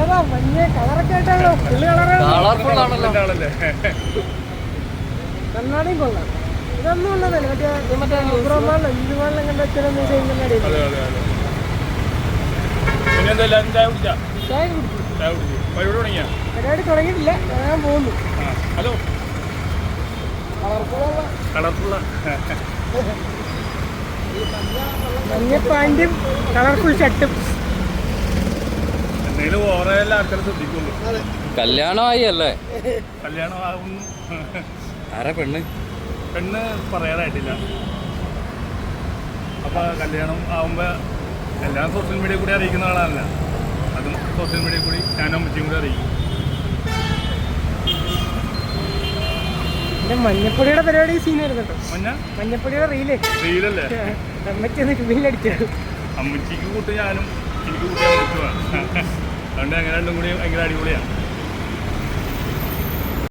ഏതാ മഞ്ഞ? കളറൊക്കെ ആയിട്ടാണല്ലോ. പുള്ളി കളറാണ് കളർഫുൾ ആണല്ലോ. ആളല്ലേ കണ്ണാടിയും കൊള്ളാം. ഇതൊന്നും ഉള്ളതല്ല. മറ്റേ മറ്റേ നൂറാമാളിലോ ഇരുമാളിലും കണ്ട സെയിം കണ്ണാടി പരിപാടി തുടങ്ങിയിട്ടില്ല. ഞാൻ പോകുന്നു ഹലോ കളർഫുള്ള കളർഫുള്ള മഞ്ഞ പാന്റും കളർഫുൾ ഷർട്ടും. കല്യാണമായി അല്ലേ? കല്യാണമാകുന്നു. ആരാ പെണ്ണ്? പെണ്ണ് പറയാറായിട്ടില്ല. അപ്പൊ കല്യാണം ആവുമ്പോ എല്ലാം സോഷ്യൽ മീഡിയ കൂടി അറിയിക്കുന്ന ആളല്ല അതും സോഷ്യൽ മീഡിയ കൂടി ഞാനും അമ്മച്ചും കൂടി അറിയിക്കും. എന്റെ മഞ്ഞപ്പൊടിയുടെ പരിപാടി സീൻ മഞ്ഞ? മഞ്ഞപ്പൊടിയുടെ റീലേ റീലല്ലേ അമ്മച്ചി ഒന്ന് അടിച്ചു അമ്മച്ചിക്ക് കൂട്ട് ഞാനും എനിക്ക് കൂട്ടി അതുകൊണ്ട് അങ്ങനെ രണ്ടും കൂടി ഭയങ്കര അടിപൊളിയാണ്